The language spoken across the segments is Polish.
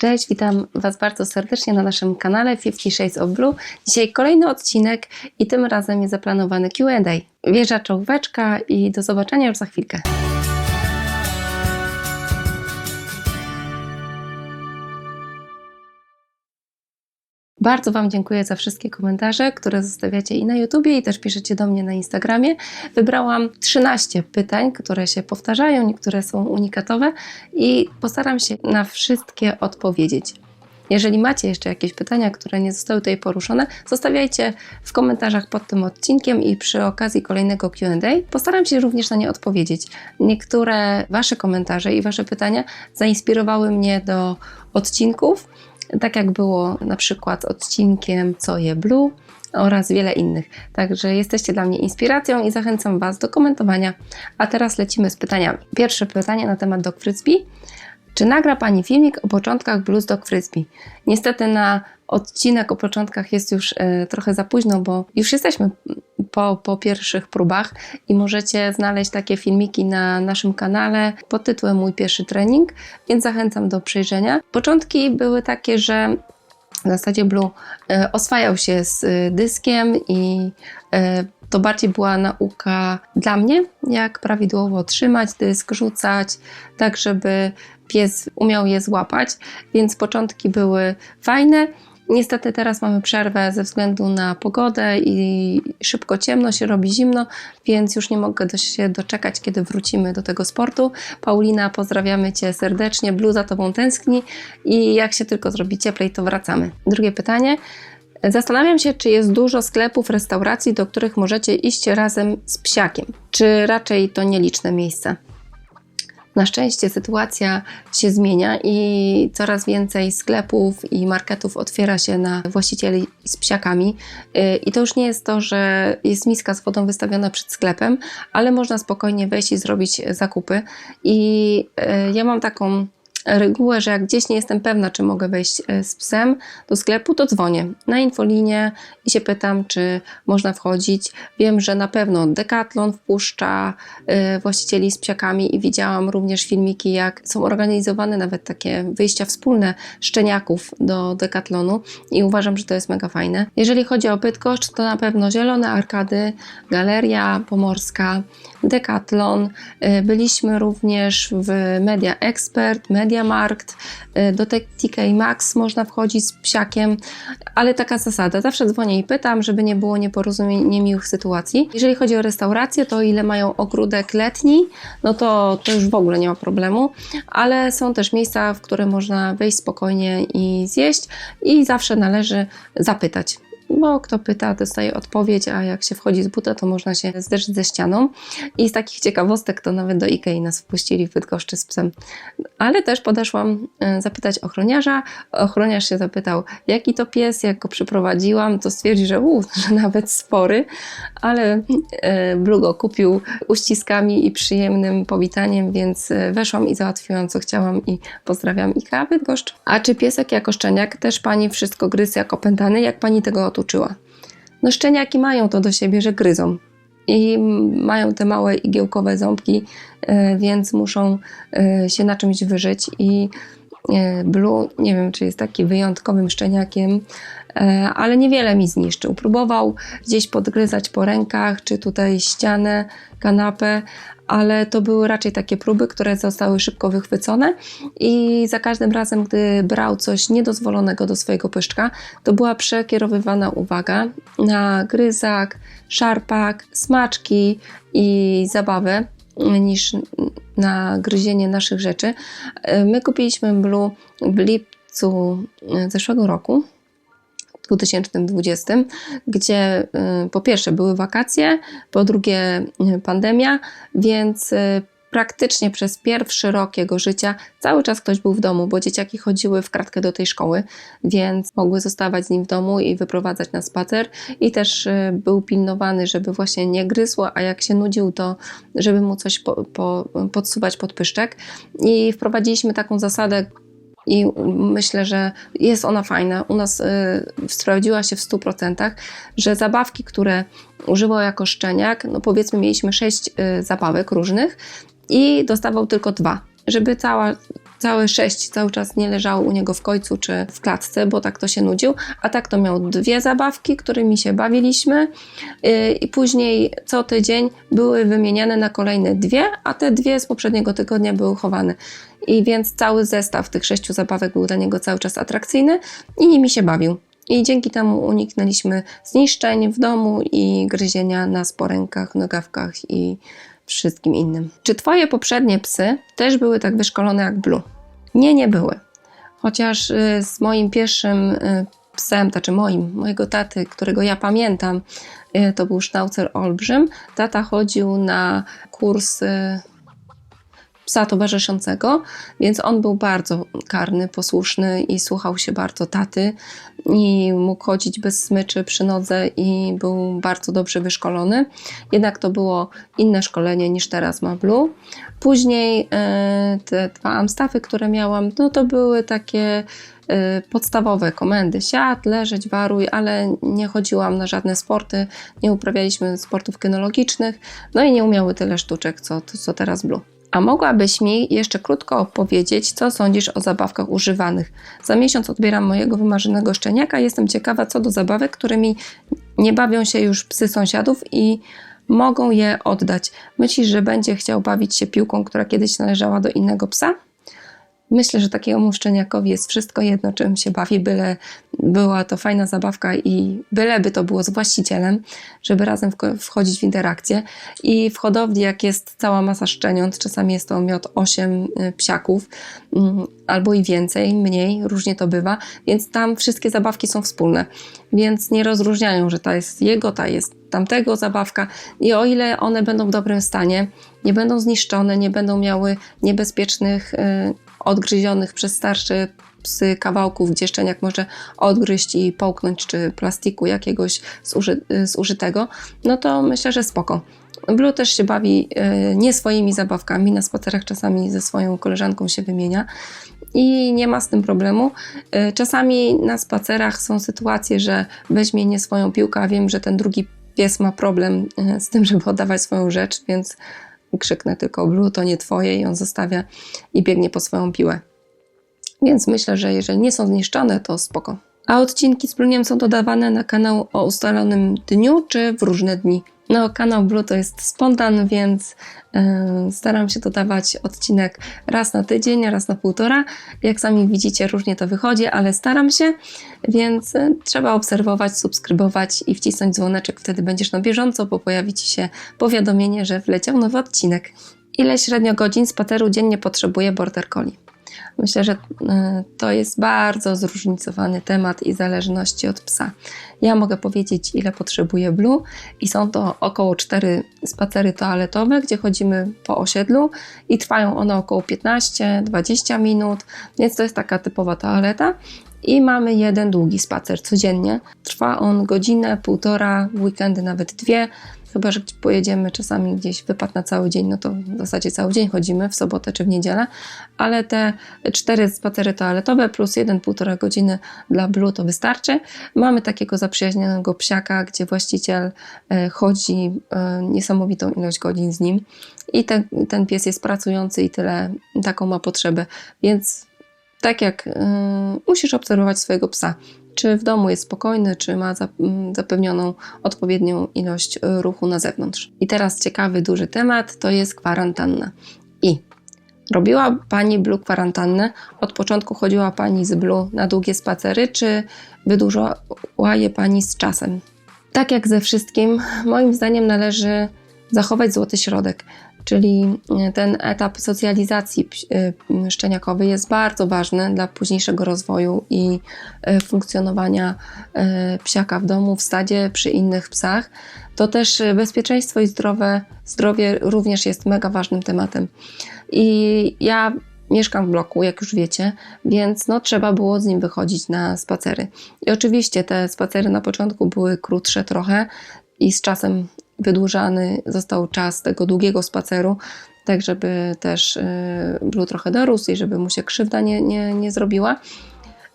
Cześć, witam Was bardzo serdecznie na naszym kanale 50 Shades of Blue. Dzisiaj kolejny odcinek i tym razem jest zaplanowany Q&A. Wieża czołóweczka i do zobaczenia już za chwilkę. Bardzo Wam dziękuję za wszystkie komentarze, które zostawiacie i na YouTubie, i też piszecie do mnie na Instagramie. Wybrałam 13 pytań, które się powtarzają, niektóre są unikatowe i postaram się na wszystkie odpowiedzieć. Jeżeli macie jeszcze jakieś pytania, które nie zostały tutaj poruszone, zostawiajcie w komentarzach pod tym odcinkiem i przy okazji kolejnego QA postaram się również na nie odpowiedzieć. Niektóre Wasze komentarze i Wasze pytania zainspirowały mnie do odcinków tak jak było na przykład odcinkiem Co je Blue oraz wiele innych. Także jesteście dla mnie inspiracją i zachęcam Was do komentowania. A teraz lecimy z pytaniami. Pierwsze pytanie na temat Dog Frisbee. Czy nagra Pani filmik o początkach Blues Dog Frisbee? Niestety na odcinek o początkach jest już e, trochę za późno, bo już jesteśmy po, po pierwszych próbach i możecie znaleźć takie filmiki na naszym kanale pod tytułem Mój pierwszy trening, więc zachęcam do przejrzenia. Początki były takie, że w zasadzie Blue e, oswajał się z e, dyskiem i to bardziej była nauka dla mnie, jak prawidłowo trzymać dysk, rzucać, tak żeby pies umiał je złapać, więc początki były fajne. Niestety teraz mamy przerwę ze względu na pogodę i szybko ciemno się robi zimno, więc już nie mogę się doczekać, kiedy wrócimy do tego sportu. Paulina, pozdrawiamy Cię serdecznie, Blue za Tobą tęskni i jak się tylko zrobi cieplej, to wracamy. Drugie pytanie. Zastanawiam się, czy jest dużo sklepów, restauracji, do których możecie iść razem z psiakiem, czy raczej to nieliczne miejsca. Na szczęście sytuacja się zmienia i coraz więcej sklepów i marketów otwiera się na właścicieli z psiakami. Y, I to już nie jest to, że jest miska z wodą wystawiona przed sklepem, ale można spokojnie wejść i zrobić zakupy. I y, ja mam taką regułę, że jak gdzieś nie jestem pewna, czy mogę wejść e, z psem do sklepu, to dzwonię na infolinię i się pytam, czy można wchodzić. Wiem, że na pewno Decathlon wpuszcza e, właścicieli z psiakami i widziałam również filmiki, jak są organizowane nawet takie wyjścia wspólne szczeniaków do Decathlonu i uważam, że to jest mega fajne. Jeżeli chodzi o Bydgoszcz, to na pewno Zielone Arkady, Galeria Pomorska, Decathlon. E, byliśmy również w Media Expert, Media Mediamarkt, y, do TK Max można wchodzić z psiakiem, ale taka zasada, zawsze dzwonię i pytam, żeby nie było nieporozumień, niemiłych sytuacji. Jeżeli chodzi o restaurację, to ile mają ogródek letni, no to, to już w ogóle nie ma problemu, ale są też miejsca, w które można wejść spokojnie i zjeść i zawsze należy zapytać bo kto pyta, dostaje odpowiedź, a jak się wchodzi z buta, to można się zderzyć ze ścianą. I z takich ciekawostek to nawet do Ikei nas wpuścili w Bydgoszczy z psem. Ale też podeszłam e, zapytać ochroniarza. Ochroniarz się zapytał, jaki to pies, jak go przyprowadziłam, to stwierdzi, że, uu, że nawet spory, ale e, Blugo kupił uściskami i przyjemnym powitaniem, więc e, weszłam i załatwiłam, co chciałam i pozdrawiam Ika Bydgoszcz. A czy piesek jako szczeniak też Pani wszystko gryzł jak opętany? Jak Pani tego otu uczyła. No szczeniaki mają to do siebie, że gryzą i mają te małe igiełkowe ząbki, e, więc muszą e, się na czymś wyżyć i e, Blue, nie wiem czy jest taki wyjątkowym szczeniakiem, ale niewiele mi zniszczył. Próbował gdzieś podgryzać po rękach, czy tutaj ścianę, kanapę, ale to były raczej takie próby, które zostały szybko wychwycone i za każdym razem, gdy brał coś niedozwolonego do swojego pyszczka, to była przekierowywana uwaga na gryzak, szarpak, smaczki i zabawę niż na gryzienie naszych rzeczy. My kupiliśmy Blue w lipcu zeszłego roku 2020, gdzie y, po pierwsze były wakacje, po drugie y, pandemia, więc y, praktycznie przez pierwszy rok jego życia cały czas ktoś był w domu, bo dzieciaki chodziły w kratkę do tej szkoły, więc mogły zostawać z nim w domu i wyprowadzać na spacer. I też był pilnowany, żeby właśnie nie gryzło, a jak się nudził, to żeby mu coś po, po, podsuwać pod pyszczek. I wprowadziliśmy taką zasadę, i myślę, że jest ona fajna. U nas y, sprawdziła się w 100%, że zabawki, które używał jako szczeniak, no powiedzmy mieliśmy sześć y, zabawek różnych i dostawał tylko dwa, żeby cała całe sześć cały czas nie leżało u niego w końcu czy w klatce, bo tak to się nudził, a tak to miał dwie zabawki, którymi się bawiliśmy yy, i później co tydzień były wymieniane na kolejne dwie, a te dwie z poprzedniego tygodnia były chowane. I więc cały zestaw tych sześciu zabawek był dla niego cały czas atrakcyjny i nimi się bawił. I dzięki temu uniknęliśmy zniszczeń w domu i gryzienia na sporękach, nogawkach i wszystkim innym. Czy Twoje poprzednie psy też były tak wyszkolone jak Blue? Nie, nie były. Chociaż y, z moim pierwszym y, psem, znaczy moim, mojego taty, którego ja pamiętam, y, to był Schnauzer Olbrzym. Tata chodził na kurs psa towarzyszącego, więc on był bardzo karny, posłuszny i słuchał się bardzo taty i mógł chodzić bez smyczy przy nodze i był bardzo dobrze wyszkolony. Jednak to było inne szkolenie niż teraz ma Blue. Później e, te dwa Amstaffy, które miałam, no to były takie e, podstawowe komendy. Siad, leżeć, waruj, ale nie chodziłam na żadne sporty, nie uprawialiśmy sportów kynologicznych, no i nie umiały tyle sztuczek, co, co teraz Blue. A mogłabyś mi jeszcze krótko opowiedzieć, co sądzisz o zabawkach używanych? Za miesiąc odbieram mojego wymarzonego szczeniaka. Jestem ciekawa co do zabawek, którymi nie bawią się już psy sąsiadów i mogą je oddać. Myślisz, że będzie chciał bawić się piłką, która kiedyś należała do innego psa? Myślę, że takiemu szczeniakowi jest wszystko jedno, czym się bawi, byle była to fajna zabawka i byleby to było z właścicielem, żeby razem wchodzić w interakcję. I w hodowli, jak jest cała masa szczeniąt, czasami jest to miot 8 y, psiaków, mm, albo i więcej, mniej, różnie to bywa, więc tam wszystkie zabawki są wspólne, więc nie rozróżniają, że ta jest jego, ta jest tamtego zabawka i o ile one będą w dobrym stanie, nie będą zniszczone, nie będą miały niebezpiecznych y, odgryzionych przez starsze psy kawałków, gdzie szczeniak może odgryźć i połknąć, czy plastiku jakiegoś zuży, zużytego, no to myślę, że spoko. Blue też się bawi e, nie swoimi zabawkami, na spacerach czasami ze swoją koleżanką się wymienia i nie ma z tym problemu. E, czasami na spacerach są sytuacje, że weźmie nie swoją piłkę, a wiem, że ten drugi pies ma problem e, z tym, żeby oddawać swoją rzecz, więc krzyknę tylko Blue to nie twoje i on zostawia i biegnie po swoją piłę. Więc myślę, że jeżeli nie są zniszczone, to spoko. A odcinki z Bluniem są dodawane na kanał o ustalonym dniu czy w różne dni. No, kanał Blue to jest spontan, więc yy, staram się dodawać odcinek raz na tydzień, raz na półtora. Jak sami widzicie, różnie to wychodzi, ale staram się, więc yy, trzeba obserwować, subskrybować i wcisnąć dzwoneczek. Wtedy będziesz na bieżąco, bo pojawi Ci się powiadomienie, że wleciał nowy odcinek. Ile średnio godzin spaceru dziennie potrzebuje Border Collie? Myślę, że e, to jest bardzo zróżnicowany temat i zależności od psa. Ja mogę powiedzieć, ile potrzebuje Blue i są to około 4 spacery toaletowe, gdzie chodzimy po osiedlu i trwają one około 15-20 minut, więc to jest taka typowa toaleta. I mamy jeden długi spacer codziennie. Trwa on godzinę, półtora, weekendy nawet dwie Chyba, że pojedziemy czasami gdzieś wypad na cały dzień, no to w zasadzie cały dzień chodzimy, w sobotę czy w niedzielę, ale te cztery spacery toaletowe plus jeden półtora godziny dla Blue to wystarczy. Mamy takiego zaprzyjaźnionego psiaka, gdzie właściciel e, chodzi e, niesamowitą ilość godzin z nim i ten, ten pies jest pracujący i tyle, taką ma potrzebę, więc tak jak yy, musisz obserwować swojego psa czy w domu jest spokojny, czy ma mm, zapewnioną odpowiednią ilość y, ruchu na zewnątrz. I teraz ciekawy, duży temat to jest kwarantanna. I robiła Pani Blue kwarantannę? Od początku chodziła Pani z Blue na długie spacery, czy wydłużała je Pani z czasem? Tak jak ze wszystkim, moim zdaniem należy zachować złoty środek czyli e, ten etap socjalizacji e, szczeniakowej jest bardzo ważny dla późniejszego rozwoju i e, funkcjonowania psiaka w domu, w stadzie, przy innych psach. To też bezpieczeństwo i zdrowe, zdrowie również jest mega ważnym tematem. I ja mieszkam w bloku, jak już wiecie, więc no, trzeba było z nim wychodzić na spacery. I oczywiście te spacery na początku były krótsze trochę i z czasem wydłużany został czas tego długiego spaceru, tak żeby też y, Blue trochę dorósł i żeby mu się krzywda nie, nie, nie zrobiła.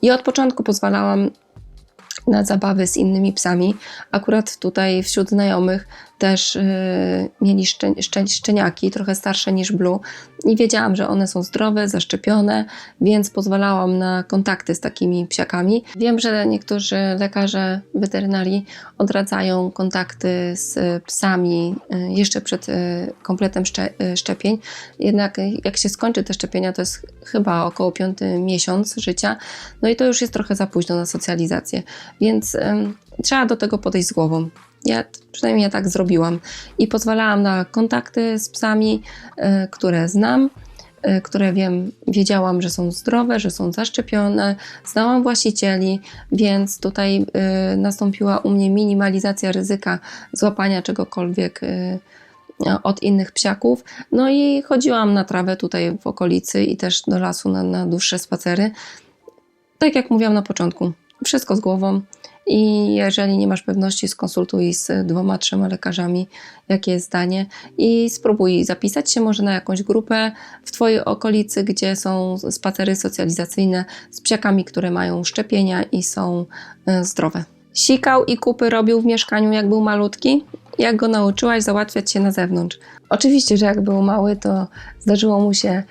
I od początku pozwalałam na zabawy z innymi psami. Akurat tutaj wśród znajomych też yy, mieli szczeniaki, trochę starsze niż Blue i wiedziałam, że one są zdrowe, zaszczepione, więc pozwalałam na kontakty z takimi psiakami. Wiem, że niektórzy lekarze weterynarii odradzają kontakty z psami y, jeszcze przed y, kompletem szcze- szczepień. Jednak jak się skończy te szczepienia, to jest chyba około piąty miesiąc życia, no i to już jest trochę za późno na socjalizację, więc trzeba do tego podejść z głową. Ja przynajmniej ja tak zrobiłam i pozwalałam na kontakty z psami, y, które znam, y, które wiem, wiedziałam, że są zdrowe, że są zaszczepione, znałam właścicieli, więc tutaj y, nastąpiła u mnie minimalizacja ryzyka złapania czegokolwiek od innych psiaków. No i chodziłam na trawę tutaj w okolicy i też do lasu na, na dłuższe spacery. Tak jak mówiłam na początku, wszystko z głową. I jeżeli nie masz pewności, skonsultuj z dwoma, trzema lekarzami, jakie jest zdanie, i spróbuj zapisać się może na jakąś grupę w Twojej okolicy, gdzie są spacery socjalizacyjne z psiakami, które mają szczepienia i są e, zdrowe. Sikał i kupy robił w mieszkaniu, jak był malutki. Jak go nauczyłaś załatwiać się na zewnątrz? Oczywiście, że jak był mały, to zdarzyło mu się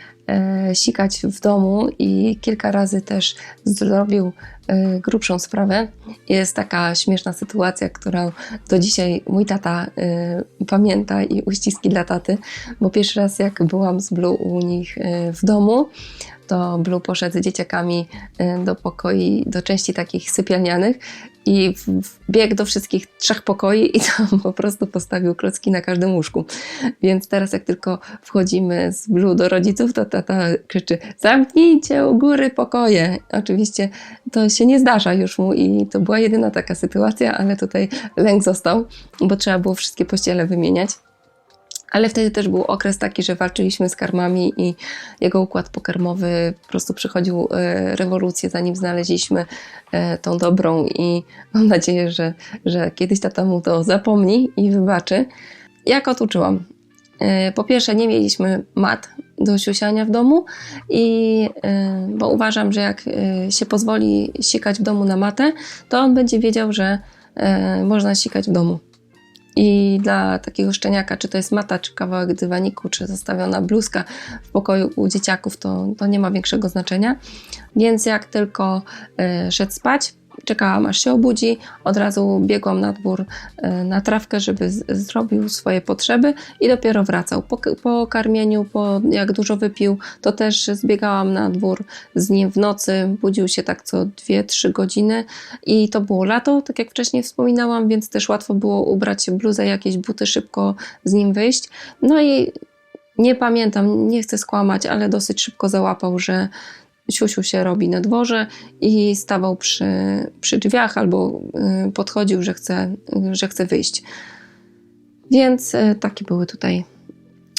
sikać w domu i kilka razy też zrobił e, grubszą sprawę. Jest taka śmieszna sytuacja, którą do dzisiaj mój tata e, pamięta i uściski dla taty, bo pierwszy raz jak byłam z Blue u nich e, w domu, to Blue poszedł z dzieciakami e, do pokoi, do części takich sypialnianych i biegł do wszystkich trzech pokoi i tam po prostu postawił klocki na każdym łóżku. Więc teraz jak tylko wchodzimy z Blue do rodziców, to tata krzyczy zamknijcie u góry pokoje. Oczywiście to się nie zdarza już mu i to była jedyna taka sytuacja, ale tutaj lęk został, bo trzeba było wszystkie pościele wymieniać. Ale wtedy też był okres taki, że walczyliśmy z karmami i jego układ pokarmowy po prostu przychodził e, rewolucję, zanim znaleźliśmy e, tą dobrą i mam nadzieję, że, że kiedyś tata mu to zapomni i wybaczy. Jak otuczyłam? E, po pierwsze, nie mieliśmy mat do siusiania w domu, i, bo uważam, że jak się pozwoli sikać w domu na matę, to on będzie wiedział, że można sikać w domu. I dla takiego szczeniaka, czy to jest mata, czy kawałek dywaniku, czy zostawiona bluzka w pokoju u dzieciaków, to, to nie ma większego znaczenia. Więc jak tylko y, szedł spać, czekałam aż się obudzi, od razu biegłam na dwór e, na trawkę, żeby zrobił swoje potrzeby i dopiero wracał. Po, po karmieniu, po jak dużo wypił, to też zbiegałam na dwór z nim w nocy, budził się tak co 2-3 godziny i to było lato, tak jak wcześniej wspominałam, więc też łatwo było ubrać bluzę, jakieś buty, szybko z nim wyjść. No i nie pamiętam, nie chcę skłamać, ale dosyć szybko załapał, że siusiu się robi na dworze i stawał przy, przy drzwiach albo y, podchodził, że chce, że chce wyjść. Więc y, takie były tutaj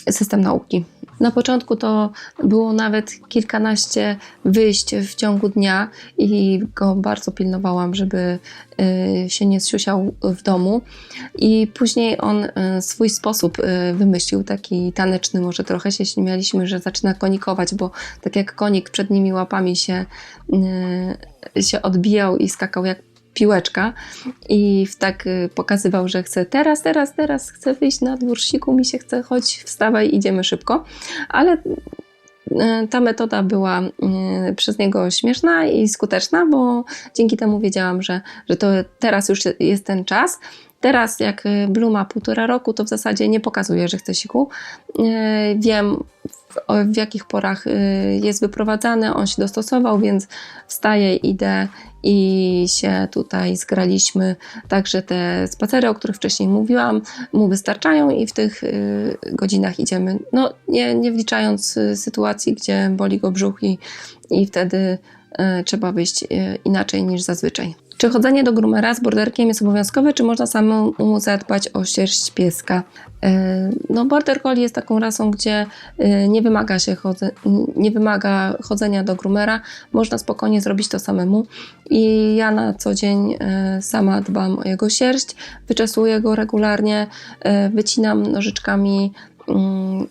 system nauki. Na początku to było nawet kilkanaście wyjść w ciągu dnia i go bardzo pilnowałam, żeby y, się nie zsiusiał w domu. I później on y, swój sposób y, wymyślił, taki taneczny, może trochę się śmialiśmy, że zaczyna konikować, bo tak jak konik przednimi łapami się, się odbijał i skakał jak piłeczka i tak y, pokazywał, że chce teraz, teraz, teraz, chcę wyjść na dwór, siku mi się chce, chodź, wstawaj, idziemy szybko. Ale y, ta metoda była y, przez niego śmieszna i skuteczna, bo dzięki temu wiedziałam, że, że to teraz już jest ten czas. Teraz, jak Blue ma półtora roku, to w zasadzie nie pokazuje, że chce siku. Wiem, w jakich porach jest wyprowadzany, on się dostosował, więc wstaję, idę i się tutaj zgraliśmy. Także te spacery, o których wcześniej mówiłam, mu wystarczają i w tych y, godzinach idziemy. No, nie, nie wliczając y, sytuacji, gdzie boli go brzuch i, i wtedy y, trzeba wyjść inaczej niż zazwyczaj. Czy chodzenie do groomera z borderkiem jest obowiązkowe, czy można samemu zadbać o sierść pieska? E, no, border collie jest taką rasą, gdzie nie wymaga się chodze, nie wymaga chodzenia do groomera. Można spokojnie zrobić to samemu. I ja na co dzień sama dbam o jego sierść, wyczesuję go regularnie, wycinam nożyczkami mm,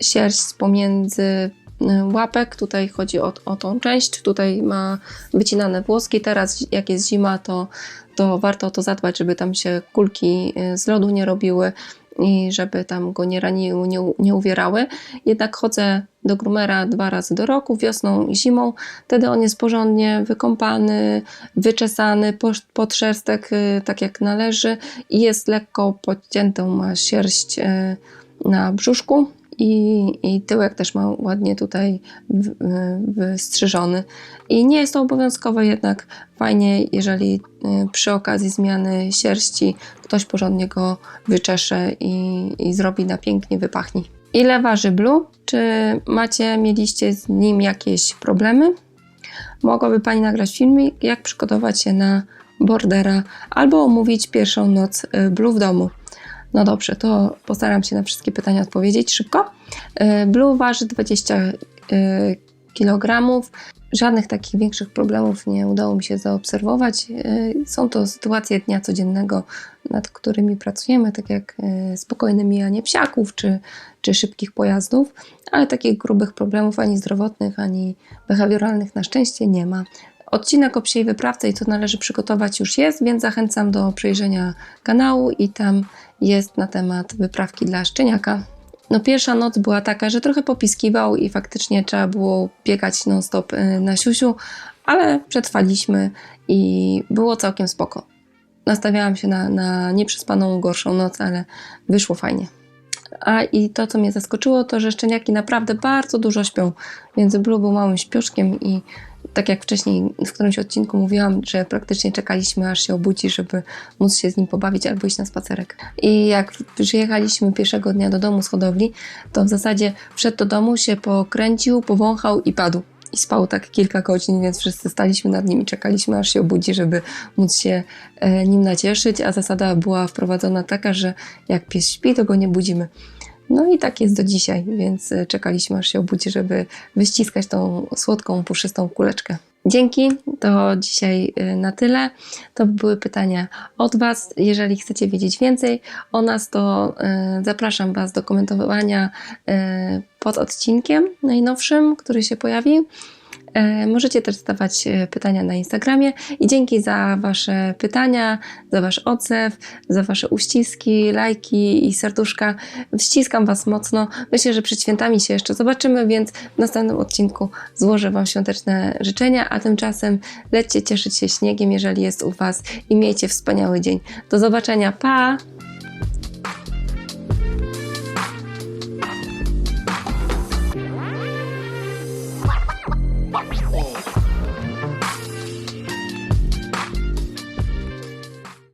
sierść pomiędzy Y, łapek. Tutaj chodzi o, o tą część. Tutaj ma wycinane włoski. Teraz, jak jest zima, to, to warto o to zadbać, żeby tam się kulki y, z lodu nie robiły. i żeby tam go nie raniły, nie, nie uwierały. Jednak chodzę do groomera dwa razy do roku, wiosną i zimą. Wtedy on jest porządnie wykąpany, wyczesany, podszerstek y, tak jak należy i jest lekko podciętą, ma sierść y, na brzuszku i, i tyłek też ma ładnie tutaj wystrzyżony. I nie jest to obowiązkowe, jednak fajnie, jeżeli y, przy okazji zmiany sierści ktoś porządnie go wyczesze i, i zrobi na pięknie, wypachni. Ile waży Blue? Czy macie, mieliście z nim jakieś problemy? Mogłaby Pani nagrać filmik, jak przygotować się na bordera albo omówić pierwszą noc y, Blue w domu. No dobrze, to postaram się na wszystkie pytania odpowiedzieć szybko. Y, Blue waży 20 y, kg. Żadnych takich większych problemów nie udało mi się zaobserwować. Y, są to sytuacje dnia codziennego, nad którymi pracujemy, tak jak spokojne mijanie psiaków czy, czy szybkich pojazdów, ale takich grubych problemów ani zdrowotnych, ani behawioralnych na szczęście nie ma. Odcinek o psiej wyprawce i co należy przygotować już jest, więc zachęcam do przejrzenia kanału i tam jest na temat wyprawki dla szczeniaka. No pierwsza noc była taka, że trochę popiskiwał i faktycznie trzeba było biegać non-stop y, na siusiu, ale przetrwaliśmy i było całkiem spoko. Nastawiałam się na, na nieprzespaną, gorszą noc, ale wyszło fajnie. A i to, co mnie zaskoczyło, to że szczeniaki naprawdę bardzo dużo śpią. Więc Blue był małym śpiuszkiem i tak jak wcześniej w którymś odcinku mówiłam, że praktycznie czekaliśmy aż się obudzi, żeby móc się z nim pobawić albo iść na spacerek. I jak przyjechaliśmy pierwszego dnia do domu z hodowli, to w zasadzie wszedł do domu, się pokręcił, powąchał i padł. I spał tak kilka godzin, więc wszyscy staliśmy nad nim i czekaliśmy, aż się obudzi, żeby móc się e, nim nacieszyć. A zasada była wprowadzona taka, że jak pies śpi, to go nie budzimy. No i tak jest do dzisiaj, więc e, czekaliśmy aż się obudzi, żeby wyściskać tą słodką, puszystą kuleczkę. Dzięki, to dzisiaj e, na tyle. To były pytania od Was. Jeżeli chcecie wiedzieć więcej o nas, to e, zapraszam Was do komentowania pod odcinkiem najnowszym, który się pojawi. E, możecie też zadawać e, pytania na Instagramie i dzięki za Wasze pytania, za Wasz odzew, za Wasze uściski, lajki i serduszka. Ściskam Was mocno. Myślę, że przed świętami się jeszcze zobaczymy, więc w następnym odcinku złożę Wam świąteczne życzenia, a tymczasem lećcie cieszyć się śniegiem, jeżeli jest u Was i miejcie wspaniały dzień. Do zobaczenia. Pa!